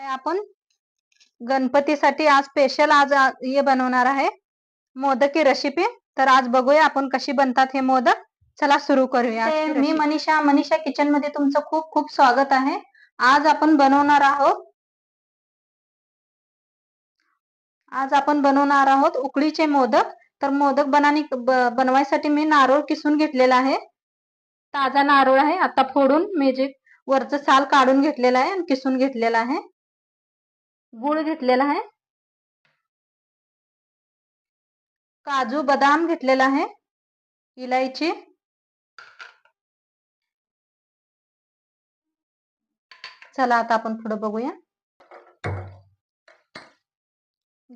आपण. गणपतीसाठी आज स्पेशल आज हे बनवणार आहे. मोदकी रेसिपी तर आज बघूया आपण कशी बनतात हे मोदक. चला सुरू करूया. मी मनीषा मनीषा किचनमध्ये तुमचं खूप खूप स्वागत आहे. आज आपण बनवणार आहोत. आज आपण बनवणार आहोत उकडीचे मोदक. तर मोदक बनानी बनवायसाठी मी नारळ किसून घेतलेला आहे. ताजा नारळ आहे. आता फोडून मी जे वरचं साल काढून घेतलेलं आहे आणि किसून घेतलेला आहे. गुळ घेतलेला आहे. काजू बदाम घेतलेला आहे. इलायची. चला आता आपण पुढे बघूया.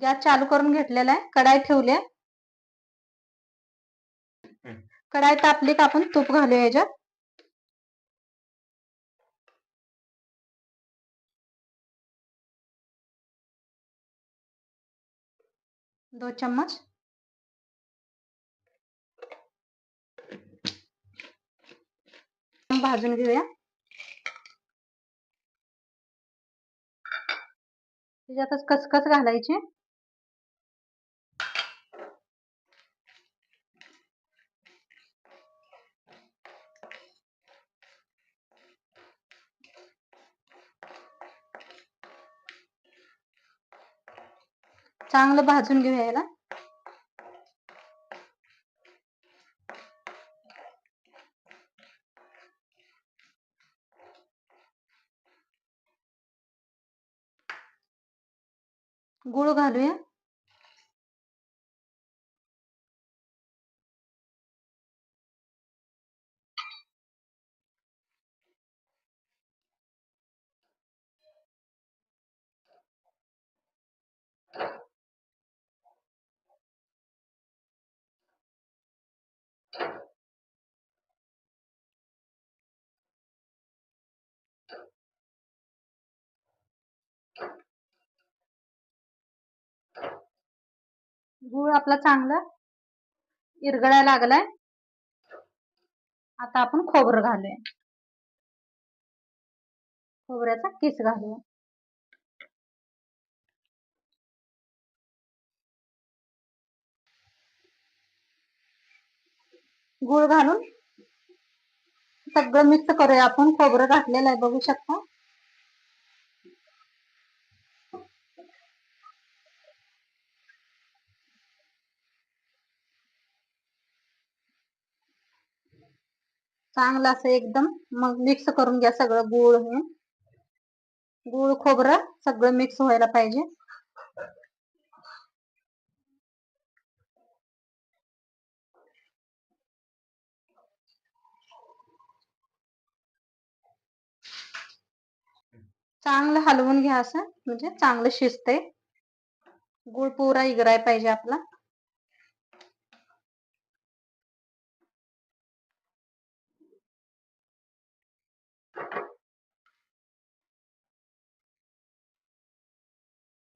गॅस चालू करून घेतलेला आहे. कढाई ठेवली आहे. कढाई तापली का आपण? तूप घालूया याच्यात. दो चम्मच। भाजून घेऊया खसखस घालायची। चांगलं भाजून घेऊया याला. गुळ घालूया. गुळ आपला चांगला इरगळायला लागलाय. आता आपण खोबरं घालूया. खोबऱ्याचा किस घालूया. गुळ घालून सगळं मिक्स करूया आपण. खोबरं घातलेलं आहे बघू शकता. चांगलं असं एकदम. मग मिक्स करून घ्या सगळं गुळ हे. गुळ खोबरं सगळं मिक्स व्हायला पाहिजे. चांगलं हलवून घ्या असं. म्हणजे चांगलं शिजतंय. गुळ पुरा इगराय पाहिजे आपला.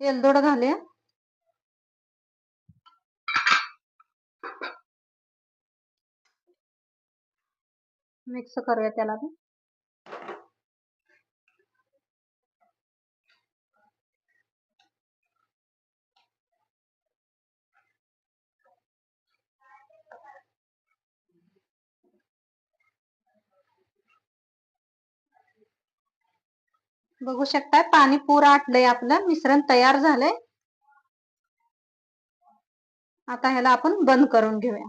एलदोड झाले. मिक्स करूया त्याला. बघू शकताय पाणी पुरं आटलंय आपलं मिश्रण तयार झालंय. आता ह्याला आपण बंद करून घेऊया.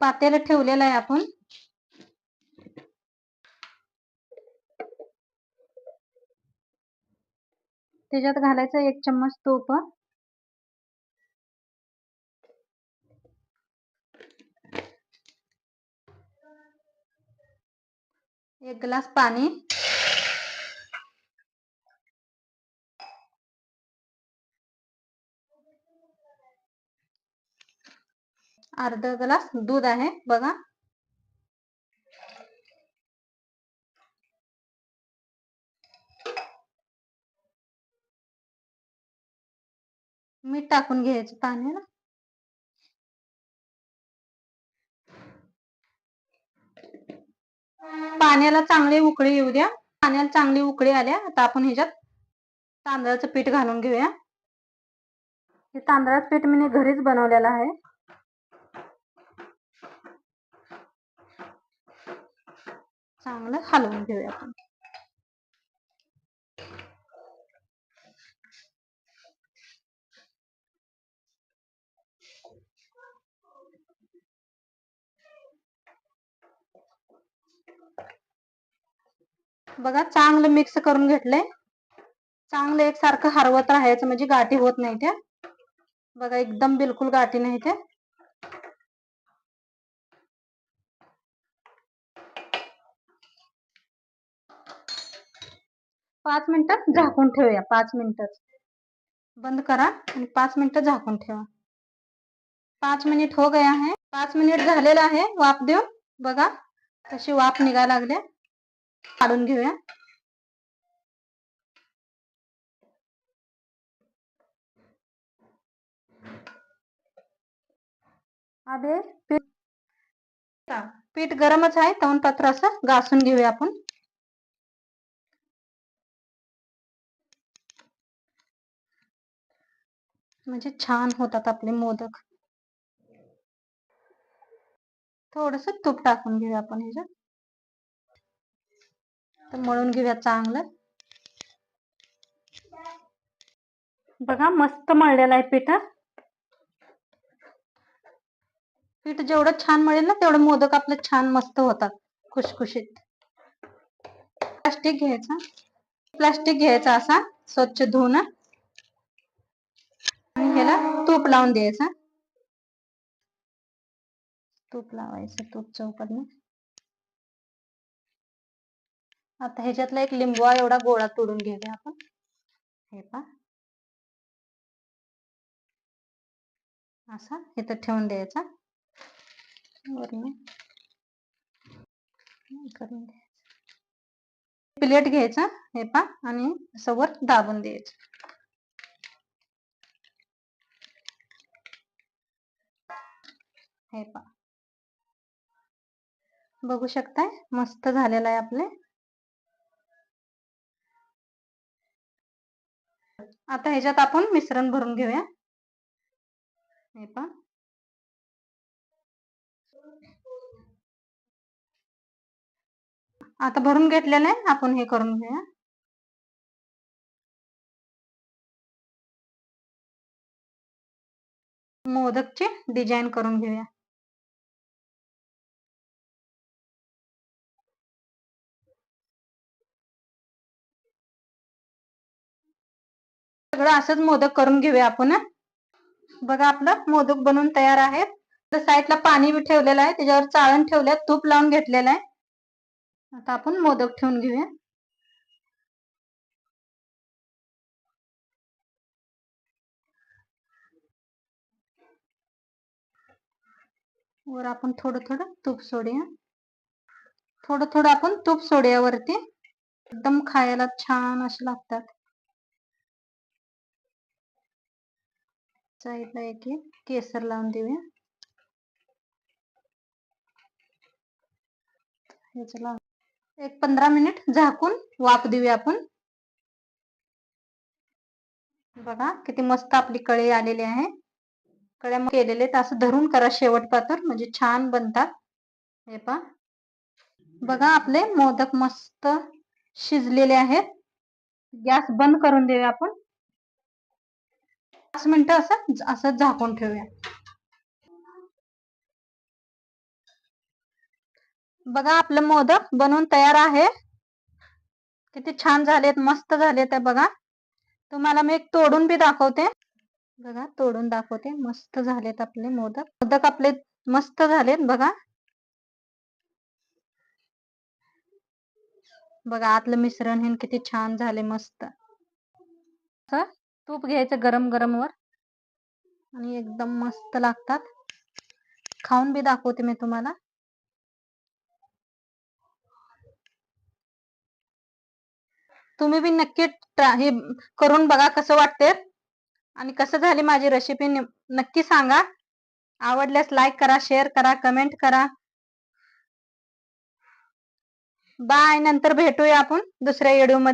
पातेलं ठेवलेलं आहे आपण. त्याच्यात घालायचं एक चम्मच तूप. एक ग्लास पानी। अर्धा ग्लास दूध आहे बघा. मीठ टाकून घ्यायचं पाण्याला पाण्याला चांगली उकळी येऊ द्या. पाण्याला चांगली उकळी आल्या आता आपण ह्याच्यात तांदळाचं पीठ घालून घेऊया. हे तांदळाचं पीठ मी घरीच बनवलेलं आहे. चांगलं हलवून घेऊया आपण. बघा चांगलं मिक्स करून घेतलंय. चांगलं एकसारखं हरवत राहायचं म्हणजे गाठी होत नाही त्या. बघा एकदम बिलकुल गाठी नाही त्या. पाच मिनिटं झाकून ठेवूया पाच मिनिटं. बंद करा आणि पाच मिनिटं झाकून ठेवा. पाच मिनिट हो गया आहे पाच मिनिट झालेलं आहे वाफ देऊ बघा तशी वाफ निघायला लागल्या. पीठ. गरमच आहे पत्र असं घासून घेऊया आपण. म्हणजे छान होतात आपले मोदक. थोडस तूप टाकून घेऊया आपण ह्याच्यात तर मळून घेऊया चांगलं. बघा मस्त मळलेलं आहे पीठ पीठ जेवढं छान मळेल ना तेवढं मोदक आपले छान मस्त होतात खुशखुशीत. प्लास्टिक घ्यायचं प्लास्टिक घ्यायचा असा स्वच्छ धुवून आणि ह्याला तूप लावून द्यायचा तूप लावायचं तूप चौकात आता ह्याच्यातला एक लिंबू एवढा गोळा तोडून घेऊया आपण. हे पा असा इथं ठेवून द्यायचा. करून द्यायचं. प्लेट घ्यायचा हे पा आणि सवर दाबून द्यायचं. हे पा बघू शकताय? मस्त झालेलं आहे आपले. आता ह्याच्यात आपण मिश्रण भरून घेऊया. हे पण आता भरून घेतलेलं आहे आपण हे करून घेऊया. मोदकचे डिझाईन करून घेऊया. सगळं असंच मोदक करून घेऊया आपण बघा आपलं मोदक बनवून तयार आहे साईडला पाणी बी ठेवलेलं आहे त्याच्यावर चाळण ठेवलंय तूप लावून घेतलेलं आहे. आता आपण मोदक ठेवून घेऊया. वर आपण थोडं थोडं तूप सोडूया. थोडं थोडं आपण तूप सोडूया वरती. एकदम खायला छान असे लागतात. साईडला एक केसर लावून देऊया. एक पंधरा मिनिट झाकून वाफ देऊया आपण. बघा किती मस्त आपली कळी आलेली आहे. कळ्या केलेले असं धरून करा शेवट पातर म्हणजे छान बनतात. हे पा बघा आपले मोदक मस्त शिजलेले आहेत. गॅस बंद करून देऊया आपण. पाच मिनिटं असं असं झाकून ठेवूया. बघा आपलं मोदक बनवून तयार आहे. किती छान झालेत मस्त झालेत बघा. तुम्हाला मी एक तोडून बी दाखवते. बघा तोडून दाखवते. मस्त झालेत आपले मोदक. मोदक आपले मस्त झालेत बघा. बघा आतलं मिश्रण हे किती छान झाले मस्त. तूप घ्यायचं गरम गरम वर आणि एकदम मस्त लागतात. खाऊन बी दाखवते मी तुम्हाला. तुम्ही बी नक्की हे करून बघा कसं वाटते आणि कसं झाली माझी रेसिपी नक्की सांगा. आवडल्यास लाईक करा शेअर करा कमेंट करा. बाय नंतर भेटूया आपण दुसऱ्या व्हिडिओमध्ये.